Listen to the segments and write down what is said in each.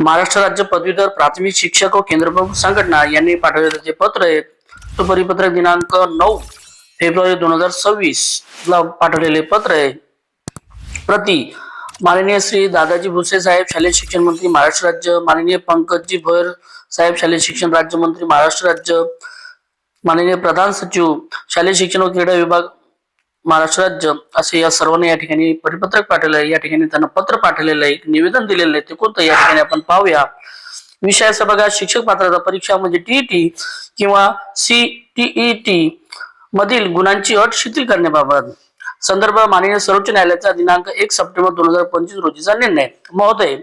महाराष्ट्र राज्य पदवीधर प्राथमिक शिक्षक व केंद्रप्रमुख संघटना यांनी पाठवलेलं जे पत्र आहे तो परिपत्रक दिनांक नऊ फेब्रुवारी दोन हजार सव्वीस ला पाठवलेले पत्र आहे. प्रति माननीय श्री दादाजी भुसे साहेब शालेय शिक्षण मंत्री महाराष्ट्र राज्य माननीय पंकजी भोयर साहेब शालेय शिक्षण राज्यमंत्री महाराष्ट्र राज्य माननीय प्रधान सचिव शालेय शिक्षण व क्रीडा विभाग महाराष्ट्र राज्य असे या सर्वांनी या ठिकाणी परिपत्रक पाठवलं आहे. या ठिकाणी त्यांना पत्र पाठवलेलं आहे. निवेदन दिलेलं आहे. ते कोणतं या ठिकाणी आपण पाहूया. विषयाचा बघा शिक्षक पात्रता परीक्षा म्हणजे टीईटी किंवा सीटीईटी मधील गुणांची अट शिथिल करण्याबाबत. संदर्भ माननीय सर्वोच्च न्यायालयाचा दिनांक एक सप्टेंबर दोन हजार पंचवीस रोजीचा निर्णय. महोदय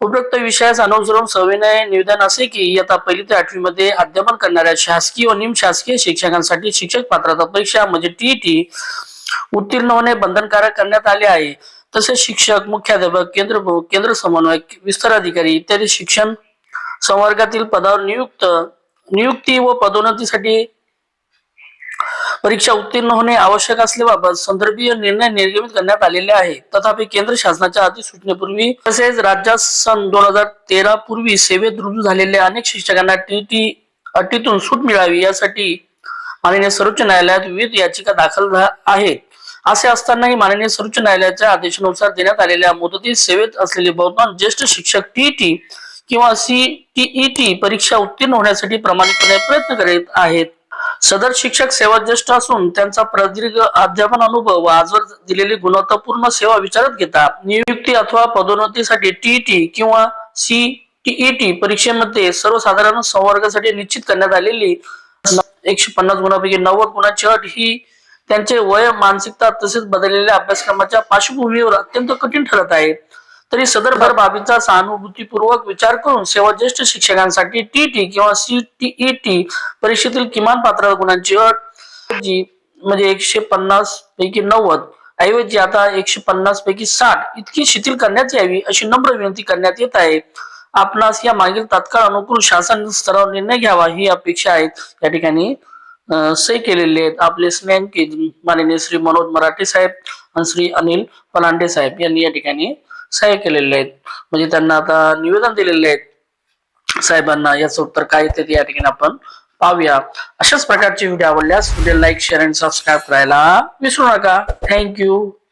उपयुक्त विषयास अनुसरून सविनय निवेदन असे की इयत्ता पहिली ते आठवी मध्ये अध्यापन करणाऱ्या शासकीय व निमशासकीय शिक्षकांसाठी शिक्षक पात्रता परीक्षा म्हणजे टीईटी उत्तीर्ण होणे बंधनकारक करण्यात आले आहे. तसेच शिक्षक मुख्याध्यापक केंद्र केंद्र समन्वयक विस्तार अधिकारी इत्यादी शिक्षण संवर्गातील पदावर नियुक्त नियुक्ती व पदोन्नतीसाठी परीक्षा उत्तीर्ण होणे आवश्यक असल्याबाबत संदर्भीय निर्णय निर्गमित करण्यात आलेले आहे. तथापि केंद्र शासनाच्या अधिसूचनेपूर्वी तसेच राज्यात सन दोन हजार तेरा पूर्वी सेवेत रुजू झालेल्या अनेक शिक्षकांना टीटी अटीतून सूट मिळावी यासाठी माननीय सर्वोच्च न्यायालयात विविध याचिका दाखल आहेत असे असतानाही माननीय सर्वोच्च न्यायालयाच्या आदेशानुसार देण्यात आलेल्या मुदतीत सेवेत असलेले बहुतांश ज्येष्ठ शिक्षक टीईटी किंवा सीटीईटी परीक्षा उत्तीर्ण होण्यासाठी प्रामाणिकपणे प्रयत्न करीत आहेत. सदर शिक्षक सेवा ज्येष्ठ असून त्यांचा प्रदीर्घ अध्यापन अनुभव व आजवर दिलेली गुणवत्तापूर्ण सेवा विचारात घेता नियुक्ती अथवा पदोन्नतीसाठी टीईटी किंवा सीटीईटी परीक्षेमध्ये सर्वसाधारण संवर्गासाठी निश्चित करण्यात आलेली एकशे पन्नास गुणांपैकी नव्वद गुणांची अट ही त्यांचे वय मानसिकता तसेच बदललेल्या अभ्यासक्रमाच्या पार्श्वभूमीवर अत्यंत कठीण ठरत आहे. तरी सदर भर बाबीचा सहानुभूतीपूर्वक विचार करून सेवा ज्येष्ठ शिक्षकांसाठी टी टी किंवा सीटीई टी परीक्षेतील किमान पात्र गुणांची अट जी म्हणजे एकशे पन्नास पैकी नव्वद ऐवजी आता एकशे पन्नास पैकी साठ इतकी शिथिल करण्यात यावी अशी नम्र विनंती करण्यात येत आहे. आपणास या मागील तात्काळ अनुकूल शासन स्तरावर निर्णय घ्यावा ही अपेक्षा आहे या ठिकाणी सही केलेले आहेत. आपले स्नेह माननीय श्री मनोज मराठे साहेब आणि श्री अनिल पलांडे साहेब यांनी या ठिकाणी सही केलेले आहेत. म्हणजे त्यांना आता निवेदन दिलेले आहेत. साहेबांना याचं उत्तर काय येते ते या ठिकाणी आपण पाहूया. अशाच प्रकारचे व्हिडिओ आवडल्यास व्हिडिओ लाईक शेअर आणि सबस्क्राईब करायला विसरू नका. थँक्यू.